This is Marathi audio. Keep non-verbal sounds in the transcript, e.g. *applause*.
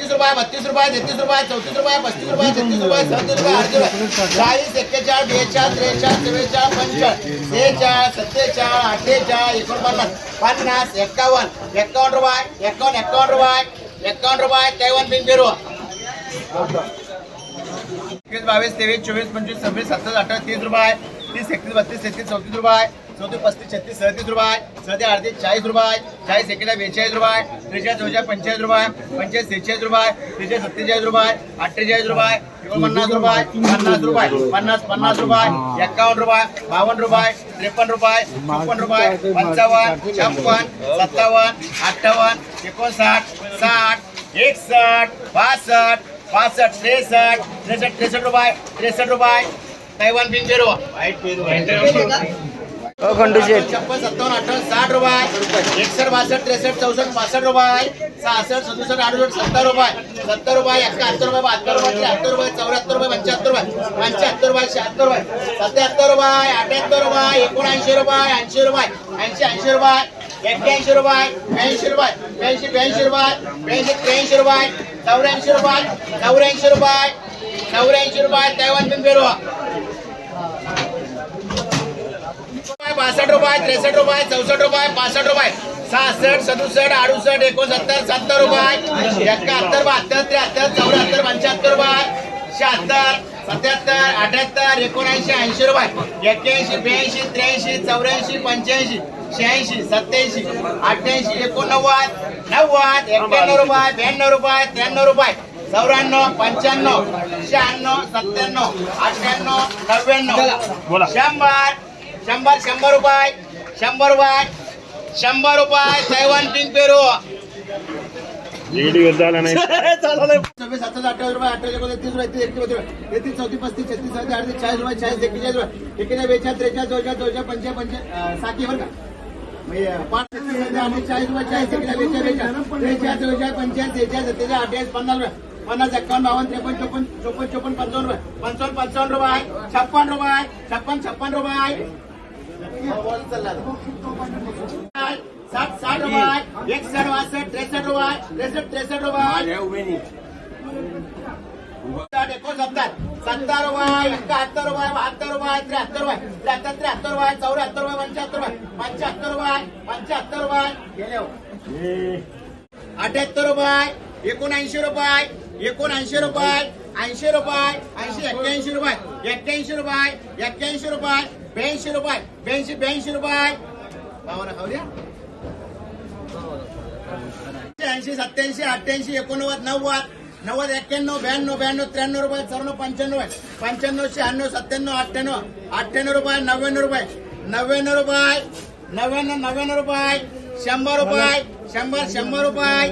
एकतीस रुपये बत्तीस रुपये तेहतीस रुपये चौतीस रुपये पस्तीस रुपये छत्तीस रुपये सदतीस रुपये अडतीस रुपये. चाळीस एक्केचाळ बेचाळ त्रेचाळ चव्वेचाळ पंचाळ सेहेचाळ सत्तेचाळ अठ्ठेचाळ एकोणपन्नास पन्नास एक्कावन्न एक्कावन्न रुपये एक्कावन्न एक्कावन्न रुपये एक्कावन्न रुपये कैवन बिन पेरू एकवीस बावीस तेवीस चोवीस पंचवीस सव्वीस सत्तावीस अठ्ठावीस तीस रुपये तीस एकतीस बत्तीस तेहतीस चौतीस रुपये. चौतीस पस्तीस छत्तीस सदतीस रुपये. सध्या अडतीस चाळीस रुपये. चाळीस एकेला बेचाळीस रुपये. त्रेचाळीस चौचाळीस पंचेचाळीस रुपये. पंचेचाळीस सेहेचाळीस रुपये. त्रेचाळीस सत्तेचाळीस रुपये. अठ्ठेचाळीस रुपये. एकोणपन्नास रुपये. पन्नास रुपये. पन्नास पन्नास रुपये. एक्कावन्न रुपये. बावन्न रुपये. त्रेपन्न रुपये. छप्पन रुपये. पंचावन्न छप्पन्न सत्तावन्न अठ्ठावन्न एकोणसाठ साठ एकसष्ट बासष्ट पासष्ट त्रेसष्ट त्रेसष्ट त्रेसष्ट रुपये. त्रेसष्ट रुपये. तैवान बिन पेरू. व्हाईट पेरू. खंडू शेठ छप्पन सत्तावन्न अठ्ठावन्न साठ रुपये. एकसष्ट बासष्ट त्रेसष्ट चौसष्ट पासष्ट रुपये. सहासष्ट सदुसष्ट अडुसष्ट सत्तर रुपये. सत्तर रुपये एकाहत्तर रुपये बहात्तर रुपये त्र्याहत्तर रुपये चौऱ्याहत्तर रुपये पंच्याहत्तर रुपये पंच्याहत्तर रुपये शहात्तर रुपये सत्याहत्तर रुपये अठ्याहत्तर रुपये एकोणऐंशी रुपये ऐंशी रुपये ऐंशी ऐंशी रुपये एक्क्याऐंशी रुपये ब्याऐंशी रुपये ब्याऐंशी ब्याऐंशी रुपये ब्याऐंशी त्र्याऐंशी रुपये चौऱ्याऐंशी रुपये चौऱ्याऐंशी रुपये चौऱ्याऐंशी रुपये तैवान बिन रुपये बासष्ट रुपये त्रेसष्ट रुपये चौसष्ट रुपये पासष्ट रुपये. सहासष्ट सदुसष्ट अडुसष्ट एकोणसत्तर सत्तर रुपये. एकाहत्तर बहात्तर त्र्याहत्तर चौऱ्याहत्तर पंच्याहत्तर रुपये. शहात्तर सत्याहत्तर अठ्याहत्तर एकोणऐंशी ऐंशी रुपये. एक्क्याऐंशी ब्याऐंशी त्र्याऐंशी चौऱ्याऐंशी पंच्याऐंशी शहाऐंशी सत्याऐंशी अठ्ठ्याऐंशी एकोणनव्वद नव्वद एक्क्याण्णव रुपये ब्याण्णव रुपये त्र्याण्णव रुपये. चौऱ्याण्णव पंच्याण्णव शहाण्णव सत्त्याण्णव अठ्ठ्याण्णव नव्याण्णव. शंभर शंभर शंभर रुपये शंभर रुपये शंभर रुपये तैवान पिंक पेरू. व्हिडिओ *laughs* झाला नाही. सव्वीस सत्तावीस अठ्ठावीस रुपये अठ्ठावीस एकोणतीस तीस रुपये तीस एकतीस रुपये तेहतीस चौतीस पस्तीस छत्तीस सत्तीस अडतीस चाळीस रुपये चाळीस एकेचाळीस रुपये एकेचाळीस बेचाळीस त्रेचाळीस चौचाळीस चौचाळीस पंचे पंचे साखी बरं का? म्हणजे पाच छत्तीस आणि चाळीस रुपये चाळीस एकेचाळीस बेचाळीस बेचाळीस त्रेचाळीस चौचाळीस पंचाळीस सत्तेचाळीस अठ्ठावीस पन्नास रुपये पन्नास एकावन्न बावन्न त्रेपन्न चोपन्न चोपन्न चोपन्न पंचावन्न रुपये पंचावन्न पंचावन्न रुपये छप्पन रुपये छप्पन छप्पन रुपये साठ साठ रुपये एकसष्ट बासष्ट त्रेसष्ट रुपये त्रेसष्ट त्रेसष्ट रुपये साठ एकोणसत्तर सत्तर रुपये एकाहत्तर रुपये बहात्तर रुपये त्र्याहत्तर रुपये त्र्याहत्तर त्र्याहत्तर रुपये चौऱ्याहत्तर रुपये पंच्याहत्तर रुपये पंच्याहत्तर रुपये पंच्याहत्तर रुपये अठ्याहत्तर रुपये एकोणऐंशी रुपये एकोणऐंशी रुपये ऐंशी रुपये ऐंशी एक्क्याऐंशी रुपये एक्क्याऐंशी रुपये एक्क्याऐंशी रुपये ब्याऐंशी रुपये ब्याऐंशी ब्याऐंशी रुपये. भावाला खाऊ द्या. ऐंशी सत्याऐंशी अठ्ठ्याऐंशी एकोणनव्वद नव्वद नव्वद एक्क्याण्णव ब्याण्णव ब्याण्णव त्र्याण्णव रुपये चौऱ्याण्णव पंच्याण्णव आहे पंच्याण्णव शहाण्णव सत्त्याण्णव अठ्ठ्याण्णव अठ्ठ्याण्णव रुपये नव्याण्णव रुपये नव्याण्णव रुपये नव्याण्णव नव्याण्णव रुपये शंभर रुपये शंभर शंभर रुपये.